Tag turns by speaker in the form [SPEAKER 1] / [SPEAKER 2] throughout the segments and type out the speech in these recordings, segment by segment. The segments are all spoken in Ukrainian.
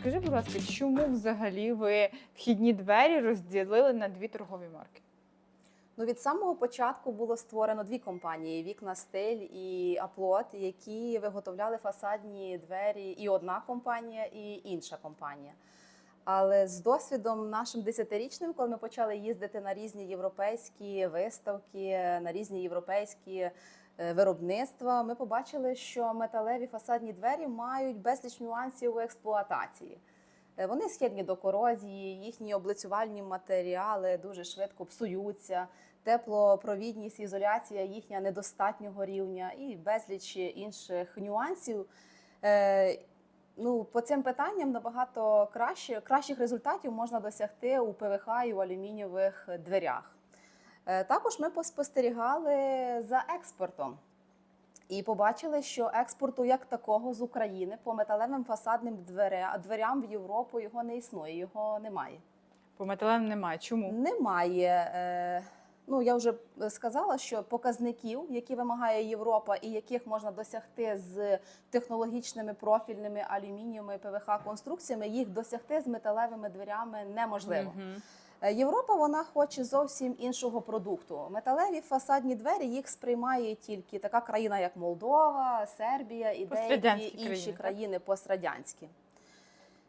[SPEAKER 1] Скажи, будь ласка, чому взагалі ви вхідні двері розділили на дві торгові марки?
[SPEAKER 2] Ну, від самого початку було створено дві компанії: Вікна Стиль і Аплот, які виготовляли фасадні двері і одна компанія, і інша компанія. Але з досвідом нашим десятирічним, коли ми почали їздити на різні європейські виставки, на різні європейські виробництва, ми побачили, що металеві фасадні двері мають безліч нюансів у експлуатації. Е, Вони схильні до корозії, їхні облицювальні матеріали дуже швидко псуються, теплопровідність, ізоляція їхня недостатнього рівня і безліч інших нюансів. Е, Ну, по цим питанням набагато краще, кращих результатів можна досягти у ПВХ і у алюмінієвих дверях. Е, Також ми поспостерігали за експортом і побачили, що експорту як такого з України по металевим фасадним дверям в Європу його не існує, його немає.
[SPEAKER 1] По металевим немає. Чому?
[SPEAKER 2] Немає. Е, ну я вже сказала, що показників, які вимагає Європа, і яких можна досягти з технологічними профільними алюмінієвими ПВХ конструкціями, їх досягти з металевими дверями неможливо.
[SPEAKER 1] Мгм.
[SPEAKER 2] Е, Європа вона хоче зовсім іншого продукту. Металеві фасадні двері їх сприймає тільки така країна, як Молдова, Сербія і деякі інші
[SPEAKER 1] країни,
[SPEAKER 2] пострадянські.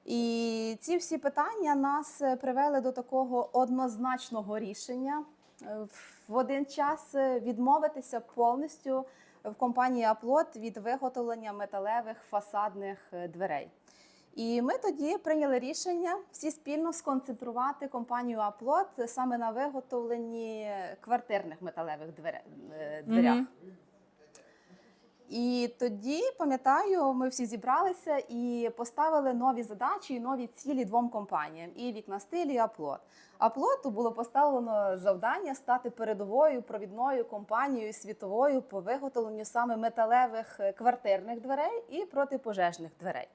[SPEAKER 2] І ці всі питання нас е, привели до такого однозначного рішення е, в один час відмовитися повністю в компанії Аплот від виготовлення металевих фасадних дверей. І ми тоді прийняли рішення всі спільно сконцентрувати компанію Аплот саме на виготовленні квартирних металевих е, дверях.
[SPEAKER 1] Мгм.
[SPEAKER 2] І тоді, пам'ятаю, ми всі зібралися і поставили нові задачі і нові цілі двом компаніям: і вікна стиль, і Аплот. Аплоту було поставлено завдання стати передовою провідною компанією світовою по виготовленню саме металевих е, квартирних дверей і протипожежних дверей.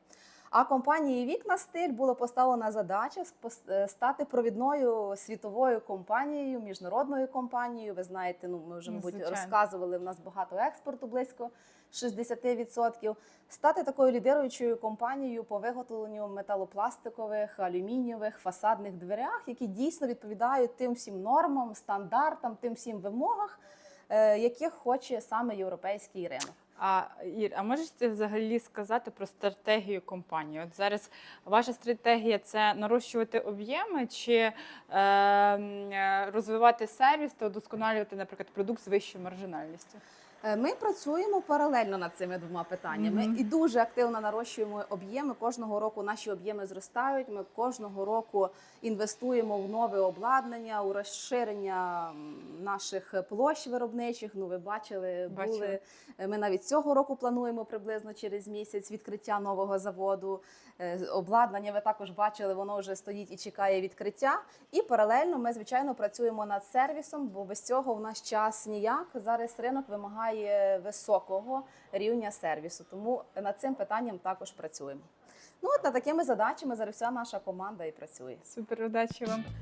[SPEAKER 2] А компанії Вікна Стиль було поставлена задача е, стати провідною світовою компанією, міжнародною компанією. Ви знаєте, ну ми вже
[SPEAKER 1] Ну,
[SPEAKER 2] мабуть
[SPEAKER 1] звичайно.
[SPEAKER 2] розказували. В нас багато експорту, близько 60%. Стати такою лідируючою компанією по виготовленню металопластикових, алюмінієвих фасадних дверях, які дійсно відповідають тим всім нормам, стандартам, тим всім вимогах, е, яких хоче саме європейський ринок.
[SPEAKER 1] А Ір, а можеш ти взагалі сказати про стратегію компанії? От зараз ваша стратегія це нарощувати об'єми чи е, е, розвивати сервіс та удосконалювати, наприклад, продукт з вищою маржинальністю?
[SPEAKER 2] Е, Ми працюємо паралельно над цими двома питаннями
[SPEAKER 1] Мгм.
[SPEAKER 2] і дуже активно нарощуємо об'єми. Кожного року наші об'єми зростають. Ми кожного року інвестуємо в нове обладнання, у розширення наших площ виробничих. Ну, ви бачили,
[SPEAKER 1] Бачила.
[SPEAKER 2] були Е, ми навіть цього року плануємо приблизно через місяць відкриття нового заводу. Е, Обладнання ви також бачили, воно вже стоїть і чекає відкриття. І паралельно ми, звичайно, працюємо над сервісом, бо без цього в наш час ніяк. Зараз ринок вимагає високого рівня сервісу. Тому над цим питанням також працюємо. Ну от над такими задачами зараз вся наша команда і працює.
[SPEAKER 1] Супер удачі вам.